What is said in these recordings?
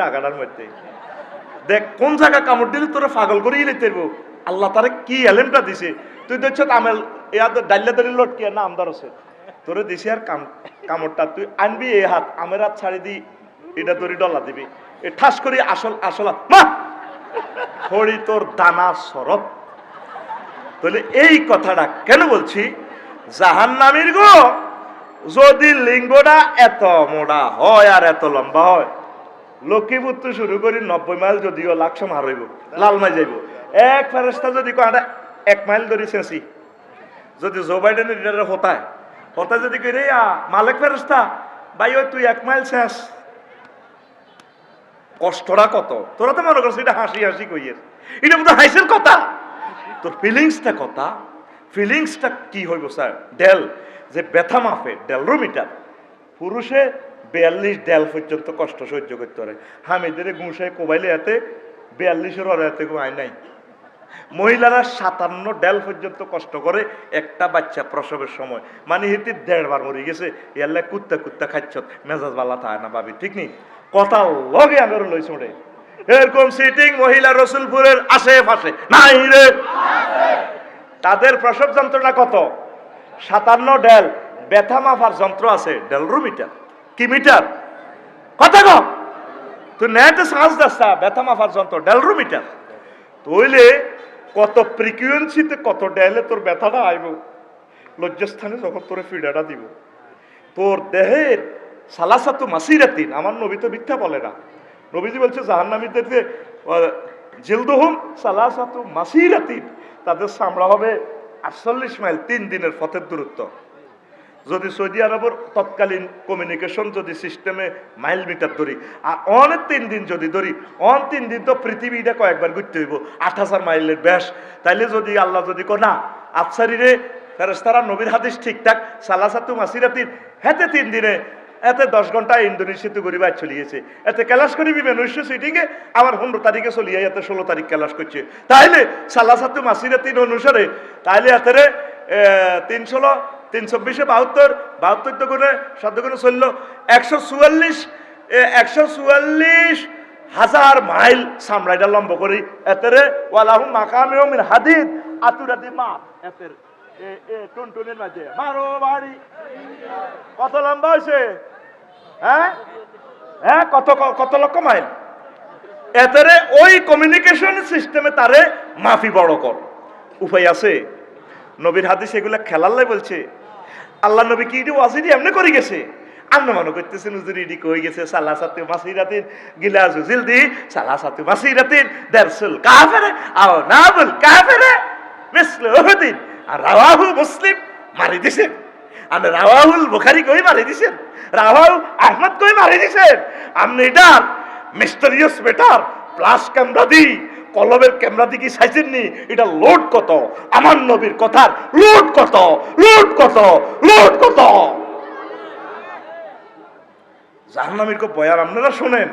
রাগাটার মধ্যে। দেখ, কোন কামড় দিলে তোরা পাগল আল্লাহ কি দিছে? তুই দেখছ আমেল দাঁড়িয়ে লটকিয়া, না, আমদার আছে। তোরে আর কাম কামড়টা। তুই আনবি হাত, আমের হাত ছাড়ি দি, এটা ডলা দিবি। এ ঠাস করি আসল আসল মা! খড়ি তোর দানা সরব। তাহলে এই কথাটা কেন বলছি? জাহান্নামীর গো, যদি লিঙ্গটা এত মোড়া হয় আর এত লম্বা হয় লক্ষ্মীপুর তো শুরু করি নব্বই মাইল যদিও লাকসাম হারইব লালমাই যাইব। এক ফেরস্তা যদি কটা এক মাইল ধরে শেষি যদি জো বাইডেনের লিডারের হতায় হতায় যদি কই রে মালিক ফেরস্তা ভাই, ওই তুই এক মাইল শেষ কষ্টটা কত? তোরা তো মনে করছিস এটা হাসি হাসি কইয়ের। এটা মতো হাসির কথা। তোর ফিলিংসটা কথা ফিলিংসটা কি হইব, স্যার? ডেল, যে ব্যথা মাপে ডেলরোমিটার পুরুষে বিয়াল্লিশ ডেল পর্যন্ত কষ্ট সহ্য করতে পারে। হামিদের গুঁসায় কোবাইলে এতে বিয়াল্লিশের অরে এতে ঘুমায় নাই। মহিলারা সাতান্ন ডেল পর্যন্ত কষ্ট করে একটা বাচ্চা প্রসবের সময়। মানে হিতে দেড়বার মরে গেছে। ইয়াল্লা কুত্তা কুত্তা খাচ্ছ মেজাজ বালা থাকে না ভাবি, ঠিক নেই কথা লগে আঙুর লই ছোড়ে এরকম সিটিং মহিলা রসুলপুরের আশেপাশে। নাই রে। তাদের প্রসব যন্ত্রণা কত? সাতান্ন ডেল ব্যথা মাপার যন্ত্র আছে ডেলরো মিটার কি মিটার? কথা কো তো নেটে সাজ দাস্তা ব্যথা মাফার যন্ত্র ডেলরো মিটার। তইলে কত ফ্রিকুয়েন্সিতে কত ডেলে তোর ব্যথাটা আইব? লজ্জাস্থানে যখন তোর ফিডাটা দিব। তোর দেহের সালাসাতু মাসিরাতিন, আমার নবী তো মিথ্যা বলে না। নবীজি বলছে, জাহান্নামীদের জিলদুহুম সালাসাতু মাসিরাতিন, তাদের চামড়া হবে আটচল্লিশ মাইল তিন দিনের পথের দূরত্ব। যদি সৌদি আরবের তৎকালীন কমিউনিকেশন যদি সিস্টেমে মাইল মিটার ধরি, আর অনেক তিন দিন যদি ধরি, অন তিন দিন তো পৃথিবীটা কয়েকবার ঘুরতে হইব, আট হাজার মাইলের ব্যাস। তাইলে যদি আল্লাহ যদি কো না আফসারিরে ফেরেস্তারা নবীর হাদিস ঠিকঠাক সালাসাতু মাসিরাতিন হেতে তিন দিনে, এতে দশ ঘণ্টা ইন্দোনেশিয়াতে গরিবাজ চলে গেছে। এতে ক্যালাস করি বিবেন উনিশশো সিটিকে আমার পনেরো তারিখে চলিয়ে এতে ষোলো তারিখ ক্যালাস করছে। তাইলে সালাসাতু মাসিরাতিন অনুসারে, তাইলে এতে তিন ষোলো তিন চব্বিশে বাহাত্তর বাহাত্তর তো গুণে শব্দ গুণে চলল একশো চুয়াল্লিশ একশো চুয়াল্লিশ হাজার মাইল সামরাইটা লম্ব করি। এতেরে ওয়ালাহু মাকামেও মিন হাদিদ আতুরাদি মা। এতের, এ এ, টুনটুনের মাঝে। মারো বাড়ি। কত লম্বা হয়েছে হ্যাঁ? হ্যাঁ কত কত লক্ষ মাইল? এতেরে ওই কমিউনিকেশন সিস্টেমে তারে মাফি বড় কর। উপায় আছে। নবীর হাদিস এগুলা খেলাল্লাই বলছে। আল্লাহ নবী কি ইডি ওয়াজিদি এমনি করে গেছে? আমরা মনে করতেছেন হুজুর ইডি কই গেছে? সালা সাতু মাসিরাতিন গিলা জুজিল দি সালা সাতু মাসিরাতিন দারসুল কাফেরে, আও নাবুল কাফেরে, মিসলে উহুদিন, আর রাওয়াহু মুসলিম, মারি দিছেন। আর রাওয়াহুল বুখারী কই মারি দিছেন? রাওয়াহু আহমদ কই মারি দিছেন? আপনি এটা মিস্টেরিয়াস বেটার প্লাস ক্যামেরা দি কলমের ক্যামেরা দিকে চাইছেন নি? এটা লোড কত? আমার নবীর কথার লোড কত? লোড কত? লোড কত? জাহান্নামীর কো বয়ান, আপনারা শোনেন।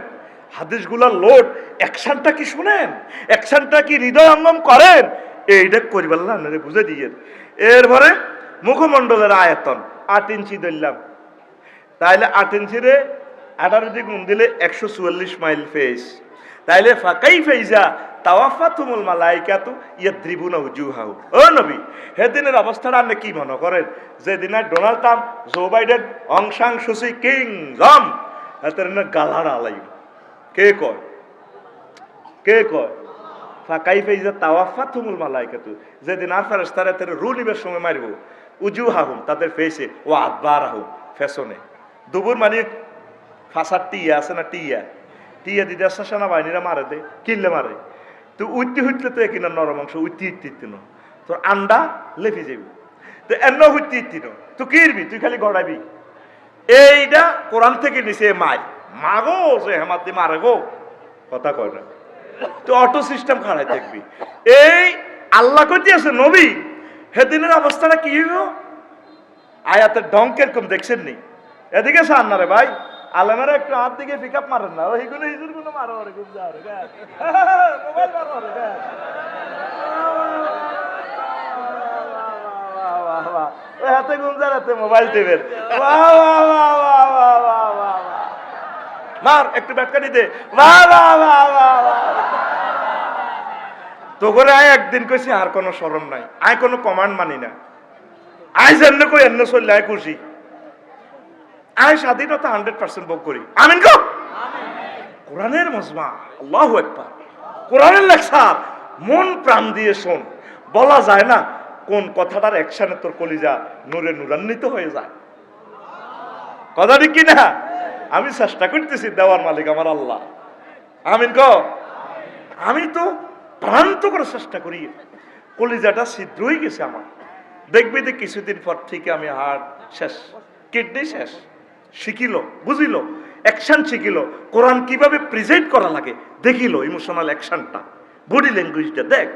হাদিসগুলার লোড। অ্যাকশনটা কি শুনেন? অ্যাকশনটা কি হৃদয় অঙ্গম করেন? এইটা করিবার না আপনারা বুঝে দিয়ে এরপরে মুখমণ্ডলের আয়তন, আট ইঞ্চি ধরলাম। তাইলে আট ইঞ্চিরে আঠারো দিক গুণ দিলে একশো চুয়াল্লিশ মাইল ফেস তাইলে ফাঁকাই ফেইজা তাওয়াফা তুমুল মালাইকাতু ইয়াদ্রিবুনা উজুহাউ ও নবী, সেদিনের অবস্থাটা আপনি কি মনে করেন? যেদিন Donald Trump, Joe Biden অংশাং Susi king জম এতের গালাড়া আলাইব। কে কয়? কে কয়? ফাঁকাই ফেইজা তাওয়াফা তুমুল মালাইকাতু, যেদিন আর ফেরেস্তারা তেরে রু নিবের সময় মারিব। উজু হাহুম তাদের ফেসে ও আদবার আহুম ফ্যাশনে। দুপুর মানে ফাঁসার টিয়া আছে না টিয়া? টিয়া দিদি সেনাবাহিনীরা মারে দে, কিনলে মারে। তো উঠতে হুটলে তো একিনা নরম অংশ উঠতে ইত্তি ইত্তি ন। তোর আন্ডা লেফি যাবি তো এন্ন হুটতে ইত্তি ন। তুই কিরবি? তুই খালি গড়াবি। এইটা কোরআন থেকে নিছে মাই। মাগো, যে হেমাতি মারে গো। কথা কয় না। তো অটো সিস্টেম খাড়াই থাকবি। এই আল্লাহ কই আছে, নবী, সেদিনের অবস্থাটা কি হইব? আয়াতের ডং কীরকম দেখছেন নি? এদিকে সান না রে ভাই। আলমের একটু হাত দিকে পিক আপ মারেন না ওই গুলো হিজুরগুলো মারো রে গুম যাও মোবাইল মারো হাতে হাতে মোবাইল। মার একটু ব্যাটকানি দে। তো করে আয় একদিন কইছি আর কোনো শরম নাই আয় কোনো কমান্ড মানি না আয় যেন কই এমনি চললে আয় খুশি আয় স্বাধীনতা হান্ড্রেড পার্সেন্ট ভোগ করি। আমিন গো? কোরআনের মজমা, আল্লাহ একবার কোরআনের লেকচার মন প্রাণ দিয়ে শোন। বলা যায় না, কোন কথাটার একসানে তোর কলিজা নূরে নূরান্বিত হয়ে যায়। কথা ঠিক কি না আমি চেষ্টা করতেছি, দেওয়ার মালিক আমার আল্লাহ। আমিন গো? আমি তো প্রান্ত করে চেষ্টা করি। কলিজাটা ছিদ্র হয়ে গেছে আমার। দেখবি যে কিছুদিন পর থেকে আমি হার্ট শেষ, কিডনি শেষ। শিখিল, বুঝিল অ্যাকশন শিখিল, কোরআন কীভাবে প্রেজেন্ট করা লাগে, দেখিল ইমোশনাল অ্যাকশনটা বডি ল্যাঙ্গুয়েজটা দেখ,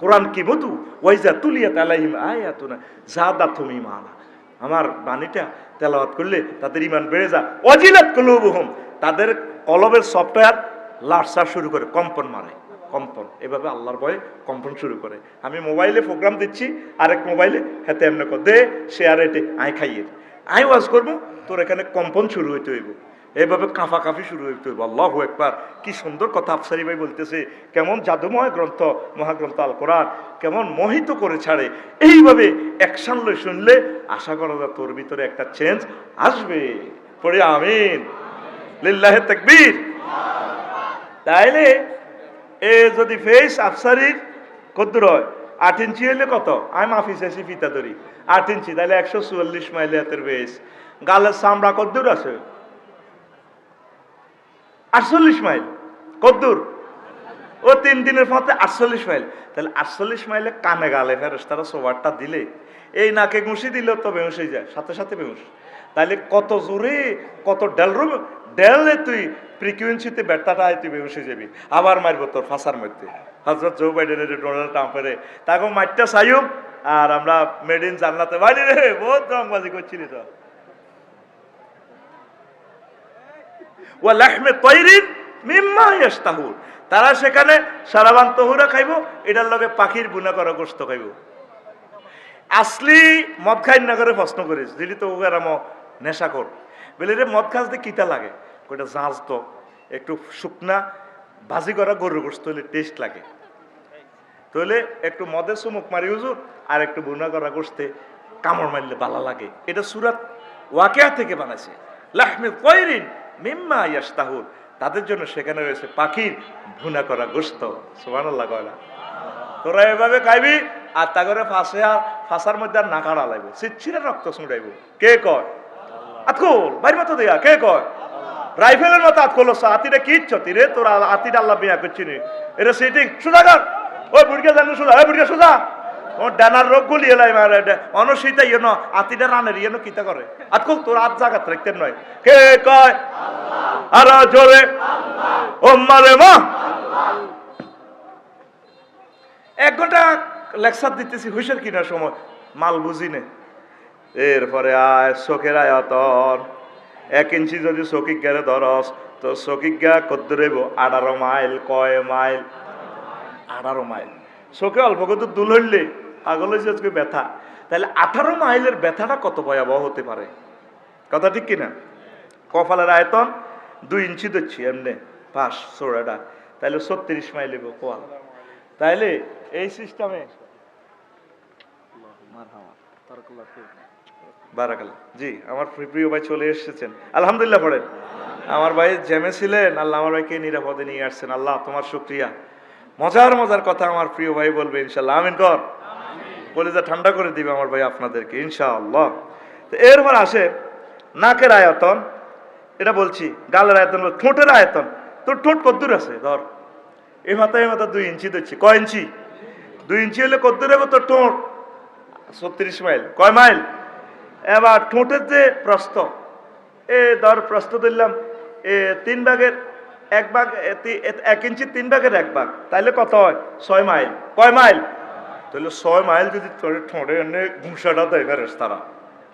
কোরআন কি মধু ওয়াইজা তুলিয়া তালাহিম আয়াতুনা জাদা তুমি মানা আমার বাণীটা তেলাওয়াত করলে তাদের ইমান বেড়ে যা অজিলাত কলুবহুম, তাদের কলবের সফটওয়্যার লার্সা শুরু করে, কম্পন মারে, কম্পন। এভাবে আল্লাহর ভয়ে কম্পন শুরু করে। আমি মোবাইলে প্রোগ্রাম দিচ্ছি, আরেক মোবাইলে হাতে এমনি কর, দে শেয়ার এটে আয় খাইয়ে আই ওয়াজ করব, তোর এখানে কম্পন শুরু হইতে হইব। এইভাবে কাফা কাফি শুরু হইতে হইব। আল্লাহ একবার, কি সুন্দর কথা আফসারি ভাই বলতেছে, কেমন জাদুময় গ্রন্থ, মহাগ্রন্থ আল কোরআন কেমন মোহিত করে ছাড়ে। এইভাবে অ্যাকশন লই শুনলে আশা করা যায় তোর ভিতরে একটা চেঞ্জ আসবে। পড়ে আমিন। লিল্লাহে তাকবীর। তাইলে এ যদি ফেস আফসারির কদ্দুর হয় আট ইঞ্চি হইলে কত? আমি মাফি চাইছি ফিতা ধরি। আট ইঞ্চি তাহলে একশো চুয়াল্লিশ মাইল হাতের ফেস গালের চামড়া কদ্দুর আছে? আটচল্লিশ মাইল। কদ্দুর ও তিন দিনের পথে আটচল্লিশ মাইল। তাহলে আটচল্লিশ মাইলে কানে গালে ফেরস তারা সোবারটা দিলে। এই নাকে ঘুষি দিলে তো হয়ে যায়, সাথে সাথে বেহুশ। তাহলে কত জোরে, কত ডেলরুম ডেলে তুই ফ্রিকুয়েন্সিতে ব্যর্থাটা তুই হয়ে যাবি। আবার মারবো তোর ফাঁসার মধ্যে। হজরত জো বাইডেনের ডোনাল্ড ট্রাম্পের তাকে মারটা সাইম আর আমরা মেড ইন জান্নাতে রে। বহুত রংবাজি করছিলি তো। ও লাহমে তৈরিন মিম্মা ইয়াস্তাহুর তারা সেখানে সারাবান তহুরা খাইব, এটার লগে পাখির বুনা করা গোস্ত খাইব। আসলি মদ খাই না করে প্রশ্ন করিস। দিলি তো ওকে আরাম নেশা কর। বলে রে, মদ খাস দিয়ে কিতা লাগে? ওইটা জাঁজ তো একটু শুকনা, ভাজি করা গরুর গোস্ত হলে টেস্ট লাগে। তাহলে একটু মদের চুমুক মারি হুজুর, আর একটু বুনা করা গোস্তে কামড় মারলে ভালো লাগে। এটা সুরাত ওয়াকিয়া থেকে বানাইছে। লাহমে কয়রিন মিম্মা ইয়াস্তাহুর তাদের জন্য সেখানে রয়েছে পাখির ভুনা করা গোস্ত কয়লা তোরা এভাবে খাইবি, আর তা করে ফাঁসে আর ফাঁসার মধ্যে আর নাকাড়া লাগবে। সিচ্ছিরে রক্ত ছুঁড়াইব। কে কয়? আতকুল, বাইর মতো দেয়া, কে কয়? রাইফেলের মতো আতকুল আতিটা কি ইচ্ছতি রে তোর আতিটা আল্লাহ বিয়া করছি নি। এটা সিটিং, সোজা কর। ওই বুড়কে জানি সোজা, ওই বুড়কে সোজা। ডানার রোগ গুলি এলাই মারে অনসিতা ইয়েন আতিটা রানের ইয়েন কিতা করে? আতকুল তোর আত নয়। কে কয়? আর জোরে। ও মারে মা। এক ঘণ্টা লেকচার দিতেছি, হুইসের কিনার সময়? মাল বুঝি নে। এরপরে আয়, চোখের আয়তন। এক ইঞ্চি যদি চকিক গেলে ধরস তো চকিক কত আঠারো মাইল, কয় মাইল? আঠারো মাইল। চোখে অল্প কত দুল হইলে পাগল হয়েছে আজকে ব্যথা তাহলে আঠারো মাইলের ব্যথাটা কত ভয়াবহ হতে পারে কথা ঠিক কিনা? কপালের আয়তন দুই ইঞ্চি দিচ্ছি এমনি। পাশ চোড়াটা তাহলে ছত্রিশ মাইল হইব কোয়াল তাইলে এই সিস্টেমে বারাকাল জি আমার প্রিয় ভাই চলে এসেছেন। আলহামদুলিল্লাহ পড়েন। আমার ভাই জ্যামে ছিলেন আল্লাহ আমার ভাইকে নিরাপদে নিয়ে আসছেন। আল্লাহ তোমার শুক্রিয়া। মজার মজার কথা আমার প্রিয় ভাই বলবে ইনশাল্লাহ আমিন কর। কলেজা ঠান্ডা করে দিবে আমার ভাই আপনাদেরকে ইনশাআল্লাহ। তো এরপর আসে নাকের আয়তন। এটা বলছি গালের আয়তন ঠোঁটের আয়তন। তোর ঠোঁট কদ্দূর আছে ধর। এ মাথা এ মাথা দুই ইঞ্চি দিচ্ছি কয় ইঞ্চি? দুই ইঞ্চি হলে কদ্দূর হবে তোর ঠোঁট। ছত্রিশ মাইল। কয় মাইল? এবার ঠোঁটের যে প্রস্থ, এ ধর প্রস্থ দিলাম, এ তিন ভাগের এক ভাগ এক ইঞ্চি তিন ভাগের এক ভাগ, তাইলে কত হয়? ছয় মাইল। কয় মাইল? তাহলে ছয় মাইল যদি ঠোঁটে এনে ঘুষাটা দেয় ফেরেস তারা,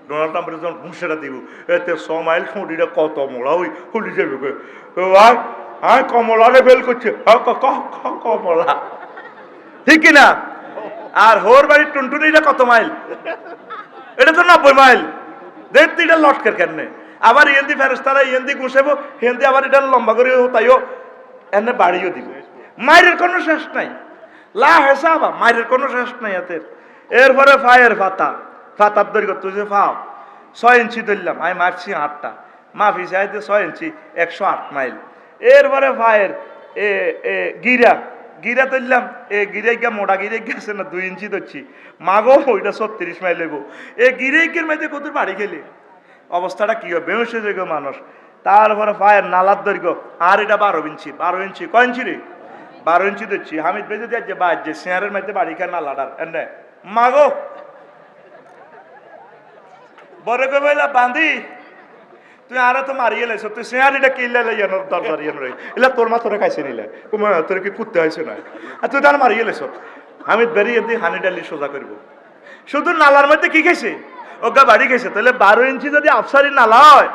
ডোনাল্ড ট্রাম্পের যখন ঘুষাটা দিব, এতে ছ মাইল ঠোঁটিটা কত মোড়া ওই খুলি যাবে ভাই হ্যাঁ কমলারে ফেল করছে। কমলা। ঠিক কিনা? আর হোর বাড়ির টুনটুনিটা কত মাইল? এটা তো নব্বই মাইল। দেড় তিনটা লটকের কেন আবার ইয়েন্দি ফেরেস্তারা ইয়েন্দি গুছাবো হিন্দি আবার এটা লম্বা করে তাইও এনে বাড়িও দিব। মায়ের কোনো শেষ নাই। লা হেসাবা মায়ের কোনো শেষ নাই এতের এরপরে ফায়ের ফাতা। ফাতার দৈর্ঘ্য তুই যে ফাও। ছয় ইঞ্চি ধরলাম, আমি মাপছি আটটা। মাফি চাইতে ছয় ইঞ্চি, একশো আট মাইল। এরপরে ফায়ের এ, গিরা। গিরা তুললাম এ গিরে গিয়া মোটা গিরে গেছে না, দুই ইঞ্চি ধরছি। মাগো, ওইটা ছত্রিশ মাইল লেবো এ গিরে গির মাইতে কত বাড়ি গেলে? অবস্থাটা কি হবে? বেউসে যোগ্য মানুষ। তারপরে ফায়ের নালার দৈর্ঘ্য, আর এটা বারো ইঞ্চি বারো ইঞ্চি, কয় ইঞ্চি রে? বারো ইঞ্চি ধরছি। হামিদ বেজে দিয়ে যে বাদ যে শেয়ারের মধ্যে বাড়ি খান নালাটার, এনে। মাগো! কই বইলা বান্ধি তুই আরে তো মারিয়ে লাইছ, তুই এটা কিনলে লাইয়ানো দরকার ইয়ান এলা তোর মা খাইছে নিলে। কুমা তোর কি কুত্তে হয়েছে না? আর তুই তার মারিয়ে লাইছ। হামিদ বেরিয়ে দিয়ে হানি ডালি সোজা করব। শুধু নালার মধ্যে কি খাইছে? ওগা বাড়ি খাইছে। তাহলে বারো ইঞ্চি যদি আফসারি নালা হয়,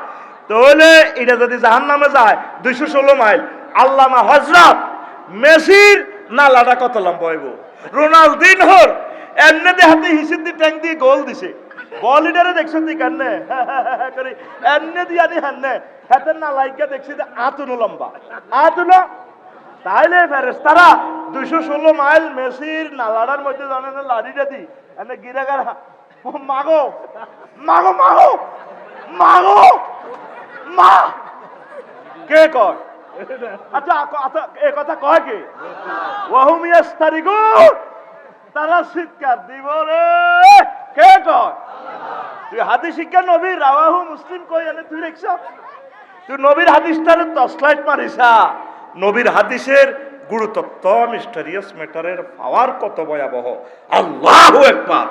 তাহলে এটা যদি জাহান নামে যায়, দুইশো ষোলো মাইল। আল্লামা হজরত মেসির নালাটা কত লম্বা হইব? রোনালদিন হর এমনি হাতে হিসিদ দিয়ে ট্যাঙ্ক দিয়ে গোল দিছে। বল লিডারে দেখছেন দি কান্নে করে, এমনি দিয়ে আনি হান্নে। হাতে না লাইকা দেখছি যে আতুনো লম্বা। আতুনো? তাইলে ফেরেস তারা দুইশো ষোলো মাইল মেসির নালাডার মধ্যে জানে না লাড়িটা দি এনে গিরাগার মাগো মাগো মাগো মাগো, মা কে কয়? আচ্ছা আচ্ছা এ কথা কয় কে? ওয়াহুম ইয়াস্তারিগুন তারা চিৎকার দিব রে। কে কয়? তুই হাদিস শিক্ষা নবী রাওয়াহু মুসলিম কই এনে তুই দেখছ তুই নবীর হাদিসটারে তসলাইট মারিসা নবীর হাদিসের গুরুতত্ত্ব মিস্টারিয়াস ম্যাটারের পাওয়ার কত ভয়াবহ? আল্লাহু একবার